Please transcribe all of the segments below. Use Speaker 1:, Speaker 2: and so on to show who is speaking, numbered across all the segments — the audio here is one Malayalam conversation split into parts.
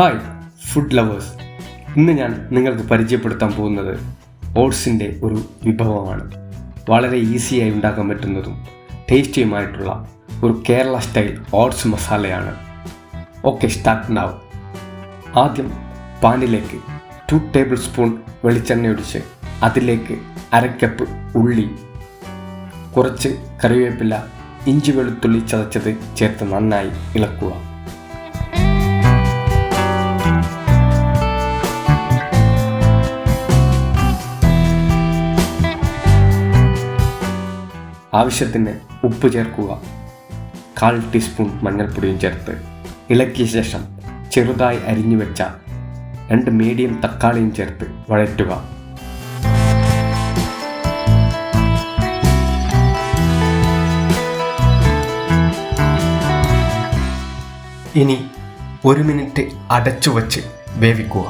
Speaker 1: ഹായ് ഫുഡ് ലവേഴ്സ് ഇന്ന് ഞാൻ നിങ്ങൾക്ക് പരിചയപ്പെടുത്താൻ പോകുന്നത് ഓട്സിന്റെ ഒരു വിഭവമാണ്. വളരെ ഈസിയായി ഉണ്ടാക്കാൻ പറ്റുന്നതും ടേസ്റ്റിയുമായിട്ടുള്ള ഒരു കേരള സ്റ്റൈൽ ഓട്സ് മസാലയാണ്. ഓക്കെ സ്റ്റാർട്ട് നാവ് ആദ്യം പാനിലേക്ക് ടു ടേബിൾ സ്പൂൺ വെളിച്ചെണ്ണ ഒഴിച്ച് അതിലേക്ക് അരക്കപ്പ് ഉള്ളി കുറച്ച് കറിവേപ്പില ഇഞ്ചി വെളുത്തുള്ളി ചതച്ചത് ചേർത്ത് നന്നായി ഇളക്കുക. ആവശ്യത്തിന് ഉപ്പ് ചേർക്കുക. കാൽ ടീസ്പൂൺ മഞ്ഞൾപ്പൊടിയും ചേർത്ത് ഇളക്കിയ ശേഷം ചെറുതായി അരിഞ്ഞു വെച്ച രണ്ട് മീഡിയം തക്കാളിയും ചേർത്ത് വഴറ്റുക. ഇനി ഒരു മിനിറ്റ് അടച്ചു വച്ച് വേവിക്കുക.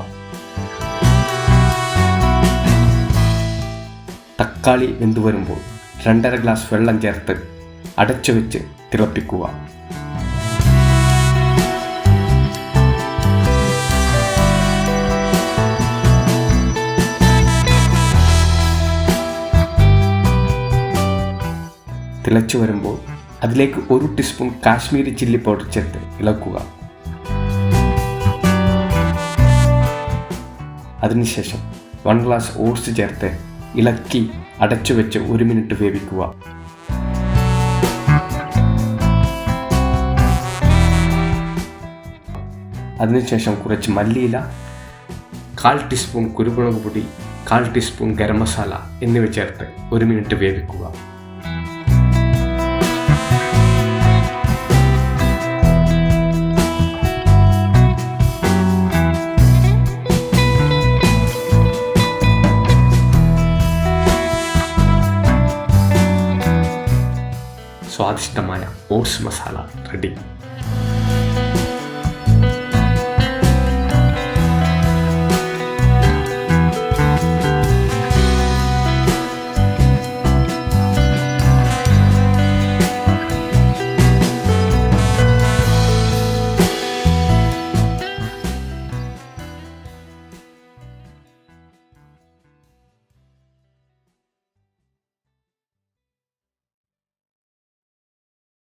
Speaker 1: തക്കാളി വെന്തു വരുമ്പോൾ രണ്ടര ഗ്ലാസ് വെള്ളം ചേർത്ത് അടച്ചു വെച്ച് തിളപ്പിക്കുക. തിളച്ചു വരുമ്പോൾ അതിലേക്ക് ഒരു ടീസ്പൂൺ കാശ്മീരി ചില്ലി പൗഡർ ചേർത്ത് ഇളക്കുക. അതിനുശേഷം വൺ ഗ്ലാസ് ഓട്സ് ചേർത്ത് ഇളക്കി അടച്ചു വെച്ച് ഒരു മിനിറ്റ് വേവിക്കുക. അതിനുശേഷം കുറച്ച് മല്ലിയില കാൽ ടീസ്പൂൺ കുരുമുളക് പൊടി കാൽ ടീസ്പൂൺ ഗരം മസാല എന്നിവ ചേർത്ത് ഒരു മിനിറ്റ് വേവിക്കുക. സ്വാദിഷ്ടമായ ഓട്സ് മസാല റെഡി.